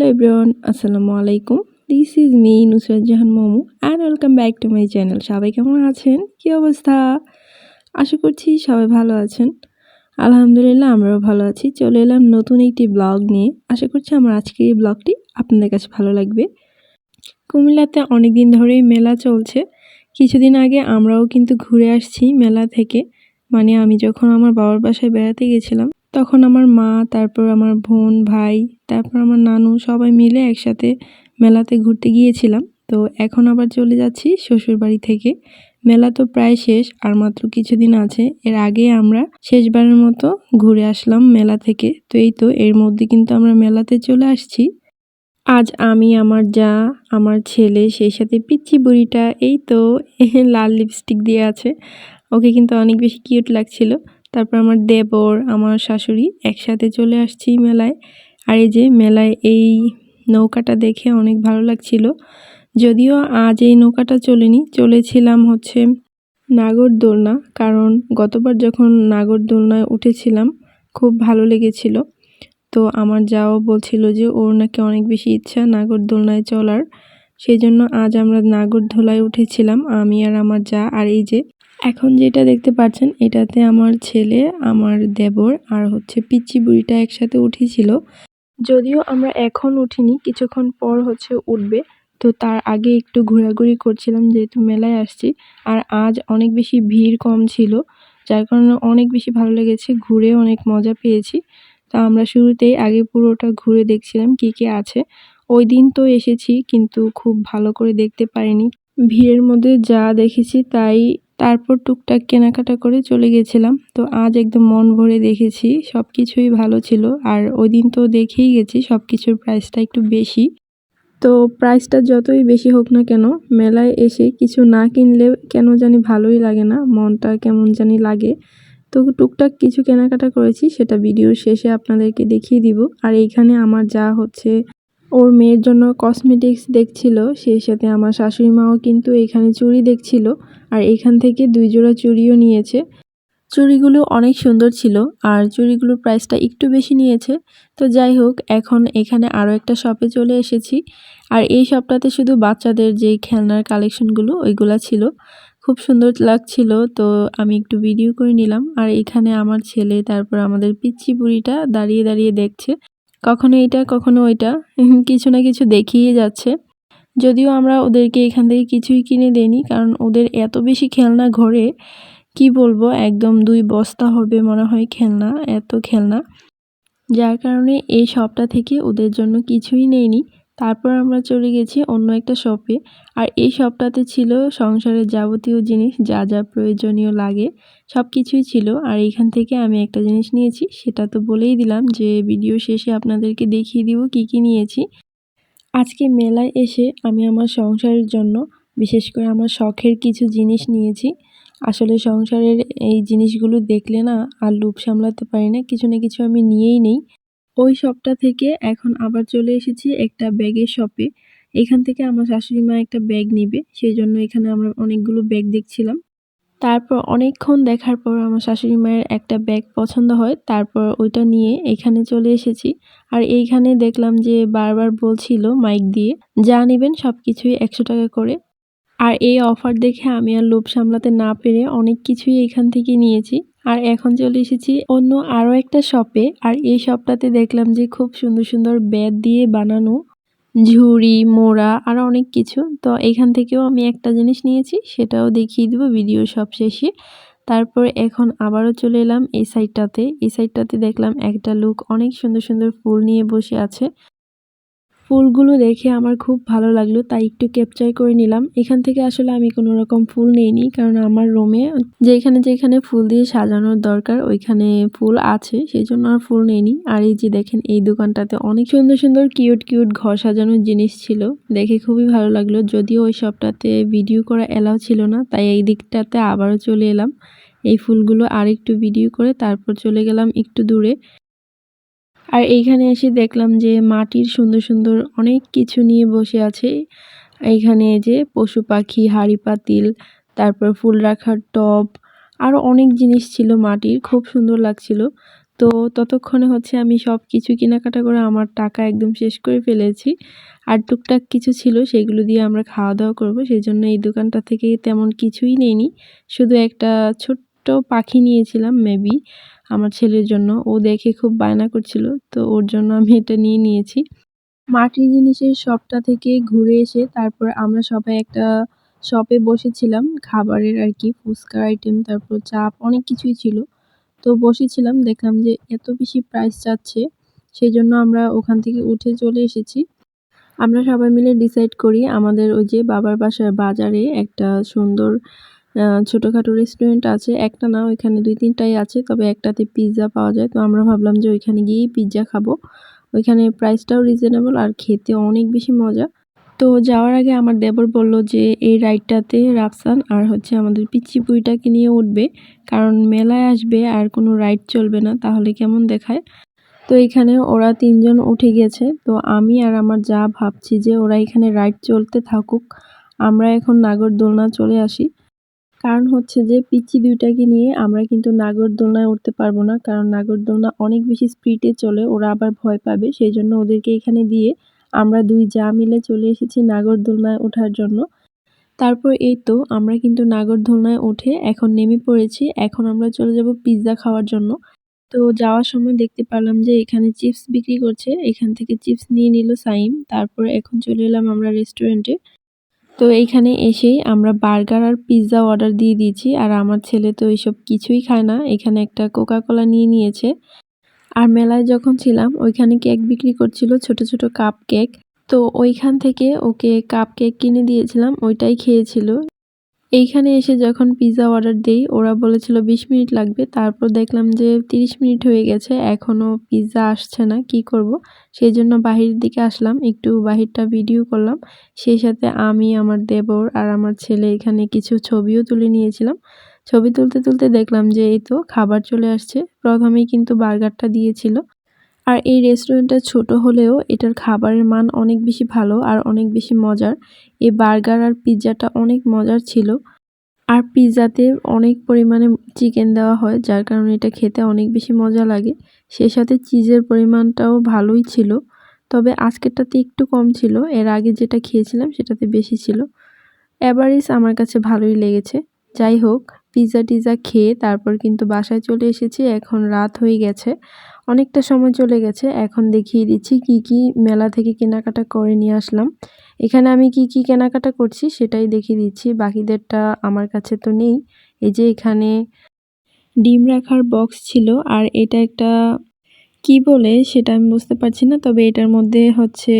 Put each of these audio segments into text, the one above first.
Hello everyone, আসসালামু আলাইকুম। This is me Nusrat Jahan Momo and welcome back to my channel সবাই কেমন আছেন? কি অবস্থা? আশা করছি সবাই ভালো আছেন। আলহামদুলিল্লাহ, আমরাও ভালো আছি। চলে এলাম নতুন একটি ব্লগ নিয়ে। আশা করছি আমার আজকের এই ব্লগটি আপনাদের কাছে ভালো লাগবে। কুমিল্লাতে অনেক দিন ধরেই মেলা চলছে। কিছুদিন আগে আমরাও কিন্তু ঘুরে আসছি মেলা থেকে। মানে আমি যখন আমার বাবার বাসায় বেড়াতে গেছিলাম তখন আমার মা, তারপর আমার বোন, ভাই, তারপর আমার নানু সবাই মিলে একসাথে মেলাতে ঘুরতে গিয়েছিলাম। তো এখন আবার চলে যাচ্ছি শ্বশুর বাড়ি থেকে। মেলা তো প্রায় শেষ, আর মাত্র কিছুদিন আছে। এর আগে আমরা শেষবারের মতো ঘুরে আসলাম মেলা থেকে। তো এই তো, এর মধ্যে কিন্তু আমরা মেলাতে চলে আসছি। আজ আমি, আমার যা, আমার ছেলে, সেই সাথে পিচ্ছি বুড়িটা, এই তো, লাল লিপস্টিক দিয়ে আছে। ওকে কিন্তু অনেক বেশি কিউট লাগছিল। তারপর আমার দেবর, আমার শাশুড়ি একসাথে চলে আসছি মেলায়। আর এই যে মেলায় এই নৌকাটা দেখে অনেক ভালো লাগছিল। যদিও আজ এই নৌকাটা চলেনি, চলেছিলাম হচ্ছে নাগরদোলনা কারণ গতবার যখন নাগরদোলনায় উঠেছিলাম, খুব ভালো লেগেছিল। তো আমার যাও বলছিল যে ওর নাকি অনেক বেশি ইচ্ছা নাগরদোলনায় চলার। সেই জন্য আজ আমরা নাগরদোলায় উঠেছিলাম, আমি আর আমার যা। আর এই যে এখন যেটা দেখতে পাচ্ছেন, এটাতে আমার ছেলে, আমার দেবর আর হচ্ছে পিচ্চি বুড়িটা একসাথে উঠেছিল। যদিও আমরা এখন উঠিনি, কিছুক্ষণ পর হচ্ছে উঠবে। তো তার আগে একটু ঘোরাঘুরি করছিলাম, যেহেতু মেলায় আসছি। আর আজ অনেক বেশি ভিড় কম ছিল, যার কারণে অনেক বেশি ভালো লেগেছে, ঘুরে অনেক মজা পেয়েছি। তা আমরা শুরুতেই আগে পুরোটা ঘুরে দেখছিলাম কি কি আছে। ওই দিন তো এসেছি, কিন্তু খুব ভালো করে দেখতে পারিনি। ভিড়ের মধ্যে যা দেখেছি, তাই তারপর টুকটাক কেনাকাটা করে চলে গেছিলাম। তো আজ একদম মন ভরে দেখেছি সব কিছুই ভালো ছিল। আর ওই দিন তো দেখেই গেছি সব কিছুর প্রাইসটা একটু বেশি। তো প্রাইসটা যতই বেশি হোক না কেন, মেলায় এসে কিছু না কিনলে কেন জানি ভালোই লাগে না, মনটা কেমন জানি লাগে। তো টুকটাক কিছু কেনাকাটা করেছি, সেটা ভিডিওর শেষে আপনাদেরকে দেখিয়ে দিব। আর এইখানে আমার যা হচ্ছে ওর মেয়ের জন্য কসমেটিক্স দেখছিল, সেই সাথে আমার শাশুড়ি মাও কিন্তু এখানে চুড়ি দেখছিল আর এখান থেকে দুই জোড়া চুড়িও নিয়েছে। চুড়িগুলো অনেক সুন্দর ছিল আর চুড়িগুলোর প্রাইসটা একটু বেশি নিয়েছে। তো যাই হোক, এখন এখানে আরও একটা শপে চলে এসেছি আর এই শপটাতে শুধু বাচ্চাদের যেই খেলনার কালেকশনগুলো ওইগুলা ছিল। খুব সুন্দর লাগছিল, তো আমি একটু ভিডিও করে নিলাম। আর এখানে আমার ছেলে, তারপর আমাদের পিচ্ছি বুড়িটা দাঁড়িয়ে দাঁড়িয়ে দেখছে। কখনো এটা, কখনো ওইটা কিছু না কিছু দেখিয়ে যাচ্ছে। যদিও আমরা ওদেরকে এখান থেকে কিছুই কিনে দেনি কারণ ওদের এত বেশি খেলনা ঘরে, কি বলব, একদম দুই বস্তা হবে মনে হয় খেলনা, এত খেলনা। যার কারণে এই সবটা থেকে ওদের জন্য কিছুই নেইনি। তারপর আমরা চলে গেছি অন্য একটা শপে আর এই শপটাতে ছিল সংসারের যাবতীয় জিনিস, যা যা প্রয়োজনীয় লাগে সব কিছুই ছিল। আর এখান থেকে আমি একটা জিনিস নিয়েছি, সেটা তো বলেই দিলাম যে ভিডিও শেষে আপনাদেরকে দেখিয়ে দিব কি কি নিয়েছি। আজকে মেলায় এসে আমি আমার সংসারের জন্য, বিশেষ করে আমার শখের কিছু জিনিস নিয়েছি। আসলে সংসারের এই জিনিসগুলো দেখলে না আর লোভ সামলাতে পারি না, কিছু না কিছু আমি নিয়েই নেই। ওই শপটা থেকে এখন আবার চলে এসেছি একটা ব্যাগের শপে এখান থেকে আমার শাশুড়ি মা একটা ব্যাগ নেবে, সেই জন্য এখানে আমরা অনেকগুলো ব্যাগ দেখছিলাম। তারপর অনেকক্ষণ দেখার পর আমার শাশুড়ি মায়ের একটা ব্যাগ পছন্দ হয়, তারপর ওইটা নিয়ে এখানে চলে এসেছি। আর এইখানে দেখলাম যে বারবার বলছিল মাইক দিয়ে, যা নেবেন সব কিছুই একশো টাকা করে। আর এই অফার দেখে আমি আর লোভ সামলাতে না পেরে অনেক কিছুই এখান থেকে নিয়েছি। আর এখন চলে এসেছি অন্য আরও একটা শপে আর এই শপটাতে দেখলাম যে খুব সুন্দর সুন্দর ব্যাট দিয়ে বানানো ঝুড়ি, মোড়া আর অনেক কিছু। তো এখান থেকেও আমি একটা জিনিস নিয়েছি, সেটাও দেখিয়ে দেবো ভিডিও সব শেষে। তারপর এখন আবারও চলে এলাম এই সাইডটাতে এই সাইডটাতে দেখলাম একটা লোক অনেক সুন্দর সুন্দর ফুল নিয়ে বসে আছে। ফুলগুলো দেখে আমার খুব ভালো লাগল, তাই একটু ক্যাপচার করে নিলাম। এখান থেকে আসলে আমি কোনো রকম ফুল নেইনি, কারণ আমার রুমে যেখানে যেখানে ফুল দিয়ে সাজানোর দরকার, ওইখানে ফুল আছে, সেই জন্য আর ফুল নেইনি। আর এই যে দেখেন, এই দোকানটাতে অনেক সুন্দর সুন্দর কিউট কিউট ঘর সাজানোর জিনিস ছিল, দেখে খুবই ভালো লাগল। যদিও ওই সবটাতে ভিডিও করা এলাও ছিল না, তাই এই দিকটাতে আবারও চলে এলাম। এই ফুলগুলো আর একটু ভিডিও করে তারপর চলে গেলাম একটু দূরে। আর এইখানে এসে দেখলাম যে মাটির সুন্দর সুন্দর অনেক কিছু নিয়ে বসে আছে। এইখানে যে পশু পাখি, হাড়ি পাতিল, তারপর ফুল রাখার টব আরও অনেক জিনিস ছিল মাটির, খুব সুন্দর লাগছিল। তো ততক্ষণে হচ্ছে আমি সব কিছু কেনাকাটা করে আমার টাকা একদম শেষ করে ফেলেছি। আর টুকটাক কিছু ছিল সেগুলো দিয়ে আমরা খাওয়া দাওয়া করব, সেই জন্য এই দোকানটা থেকে তেমন কিছুই নেইনি। শুধু একটা ছোট্ট পাখি নিয়েছিলাম মেবি আমার ছেলের জন্য। ও দেখে খুব বায়না করছিল, তো ওর জন্য আমি এটা নিয়ে নিয়েছি। মাটির জিনিসের শপটা থেকে ঘুরে এসে তারপর আমরা সবাই একটা শপে বসেছিলাম, খাবারের আর কি, ফুচকার আইটেম তারপর চাপ, অনেক কিছুই ছিল। তো বসেছিলাম, দেখলাম যে এত বেশি প্রাইস চাচ্ছে সেই জন্য আমরা ওখান থেকে উঠে চলে এসেছি। আমরা সবাই মিলে ডিসাইড করি, আমাদের ওই যে বাবার বাসার বাজারে একটা সুন্দর ছোটোখাটো রেস্টুরেন্ট আছে, একটা না, ওইখানে দুই তিনটাই আছে, তবে একটাতে পিৎজা পাওয়া যায়। তো আমরা ভাবলাম যে ওইখানে গিয়েই পিৎজা খাব। ওইখানে প্রাইসটাও রিজনেবল আর খেতে অনেক বেশি মজা। তো যাওয়ার আগে আমার দেবর বলল যে এই রাইডটাতে রাফসান আর হচ্ছে আমাদের পিচ্ছি পুইটাকে নিয়ে উঠবে, কারণ মেলায় আসবে আর কোনো রাইড চলবে না, তাহলে কেমন দেখায়? তো এখানে ওরা তিনজন উঠে গেছে। তো আমি আর আমার যা ভাবছি যে ওরা এখানে রাইড চলতে থাকুক, আমরা এখন নাগরদোলনা চলে আসি। কারণ হচ্ছে যে, পিচ্ছি দুইটাকে নিয়ে আমরা কিন্তু নাগরদোলনায় উঠতে পারব না। কারণ নাগরদোলনা অনেক বেশি স্পিডে চলে, ওরা আবার ভয় পাবে। সেই জন্য ওদেরকে এখানে দিয়ে আমরা দুই যা মিলে চলে এসেছি নাগরদোলনায় ওঠার জন্য। তারপর এই তো আমরা কিন্তু নাগরদোলনায় উঠে এখন নেমে পড়েছি। এখন আমরা চলে যাব পিৎজা খাওয়ার জন্য। তো যাওয়ার সময় দেখতে পারলাম যে, এখানে চিপস বিক্রি করছে। এখান থেকে চিপস নিয়ে নিল সাইম। তারপর এখন চলে এলাম আমরা রেস্টুরেন্টে তো এইখানে এসেই আমরা বার্গার আর পিৎজা অর্ডার দিয়ে দিয়েছি, আর আমার ছেলে তো এইসব কিছুই খায় না। এখানে একটা কোকা কোলা নিয়ে নিয়েছে। আর মেলায় যখন ছিলাম, ওইখানে কেক বিক্রি করছিল ছোট ছোট কাপ কেক। তো ওইখান থেকে ওকে কাপ কেক কিনে দিয়েছিলাম, ওইটাই খেয়েছিল। এইখানে এসে যখন পিৎজা অর্ডার দিই, ওরা বলেছিল বিশ মিনিট লাগবে। তারপর দেখলাম যে তিরিশ মিনিট হয়ে গেছে এখনও পিৎজা আসছে না, কি করব। সেই জন্য বাহিরের দিকে আসলাম, একটু বাহিরটা ভিডিও করলাম। সেই সাথে আমি, আমার দেবর আর আমার ছেলে এখানে কিছু ছবিও তুলে নিয়েছিলাম। ছবি তুলতে তুলতে দেখলাম যে এই তো খাবার চলে আসছে। প্রথমেই কিন্তু বার্গারটা দিয়েছিল। আর এই রেস্টুরেন্টটা ছোট হলেও এটার খাবারের মান অনেক বেশি ভালো আর অনেক বেশি মজার। এই বার্গার আর পিৎজাটা অনেক মজার ছিল। আর পিৎজাতে অনেক পরিমাণে চিকেন দেওয়া হয়, যার কারণে এটা খেতে অনেক বেশি মজা লাগে। সেই সাথে চিজের পরিমাণটাও ভালোই ছিল। তবে আজকেরটাতে একটু কম ছিল। এর আগে যেটা খেয়েছিলাম সেটাতে বেশি ছিল। অ্যাভারেজ আমার কাছে ভালোই লেগেছে। যাই হোক। পিৎজা টিজা খেয়ে তারপর কিন্তু বাসায় চলে এসেছি। এখন রাত হয়ে গেছে। অনেকটা সময় চলে গেছে। এখন দেখিয়ে দিচ্ছি কি কি মেলা থেকে কেনাকাটা করে নিয়ে আসলাম। এখানে আমি কি কি কেনাকাটা করছি সেটাই দেখিয়ে দিচ্ছি। বাকিদেরটা আমার কাছে তো নেই। এই যে এখানে ডিম রাখার বক্স ছিল আর এটা একটা কি বলে সেটা আমি বুঝতে পারছি না, তবে এটার মধ্যে হচ্ছে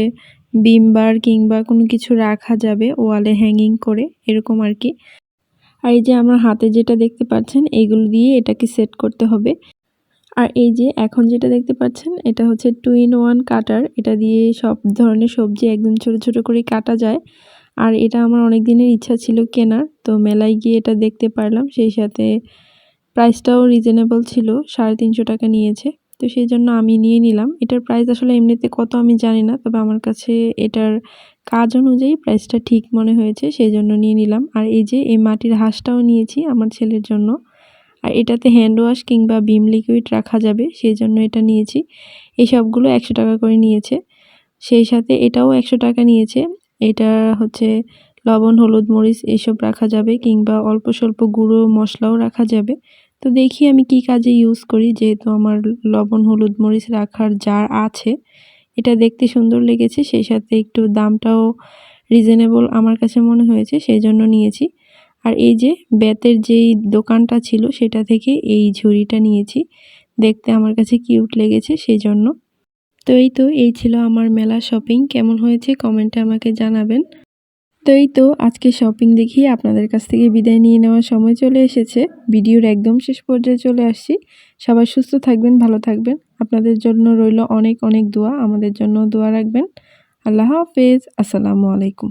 বিমবার কিংবা কোনো কিছু রাখা যাবে ওয়ালে হ্যাঙ্গিং করে, এরকম আর কি। আর এই যে আমার হাতে যেটা দেখতে পাচ্ছেন, এইগুলো দিয়ে এটাকে সেট করতে হবে। আর এই যে এখন যেটা দেখতে পাচ্ছেন, এটা হচ্ছে টু ইন ওয়ান কাটার এটা দিয়ে সব ধরনের সবজি একদম ছোট ছোট করে কাটা যায়। আর এটা আমার অনেক দিনের ইচ্ছা ছিল কেনার, তো মেলায় গিয়ে এটা দেখতে পারলাম। সেই সাথে প্রাইসটাও রিজনেবল ছিল, সাড়ে তিনশো টাকা নিয়েছে। তো সেই জন্য আমি নিয়ে নিলাম। এটার প্রাইস আসলে এমনিতে কত আমি জানি না, তবে আমার কাছে এটার কাজ অনুযায়ী প্রাইসটা ঠিক মনে হয়েছে সেই জন্য নিয়ে নিলাম। আর এই যে, এই মাটির হাঁসটাও নিয়েছি আমার ছেলের জন্য। আর এটাতে হ্যান্ড ওয়াশ কিংবা বিম লিকুইড রাখা যাবে সেই জন্য এটা নিয়েছি। এই সবগুলো একশো টাকা করে নিয়েছে। সেই সাথে এটাও একশো টাকা নিয়েছে। এটা হচ্ছে লবণ, হলুদ, মরিচ এসব রাখা যাবে, কিংবা অল্প স্বল্প গুঁড়ো মশলাও রাখা যাবে। তো দেখি আমি কি কাজে ইউজ করি, যেহেতু আমার লবণ, হলুদ, মরিচ রাখার জার আছে। এটা দেখতে সুন্দর লেগেছে, সেই সাথে একটু দামটাও রিজনেবল আমার কাছে মনে হয়েছে, সেই জন্য নিয়েছি। আর এই যে বেতের যেই দোকানটা ছিল সেটা থেকে এই ঝুড়িটা নিয়েছি, দেখতে আমার কাছে কিউট লেগেছে, সেই জন্য। তো এই তো, এই ছিল আমার মেলা শপিং কেমন হয়েছে? কমেন্টে আমাকে জানাবেন। তো এই তো আজকে শপিং দেখিয়ে আপনাদের কাছ থেকে বিদায় নিয়ে নেওয়ার সময় চলে এসেছে। ভিডিওর একদম শেষ পর্যায়ে চলে আসছি। সবাই সুস্থ থাকবেন, ভালো থাকবেন। আপনাদের জন্য রইল অনেক অনেক দোয়া, আমাদের জন্য দোয়া রাখবেন। আল্লাহ হাফেজ, আসসালামু আলাইকুম।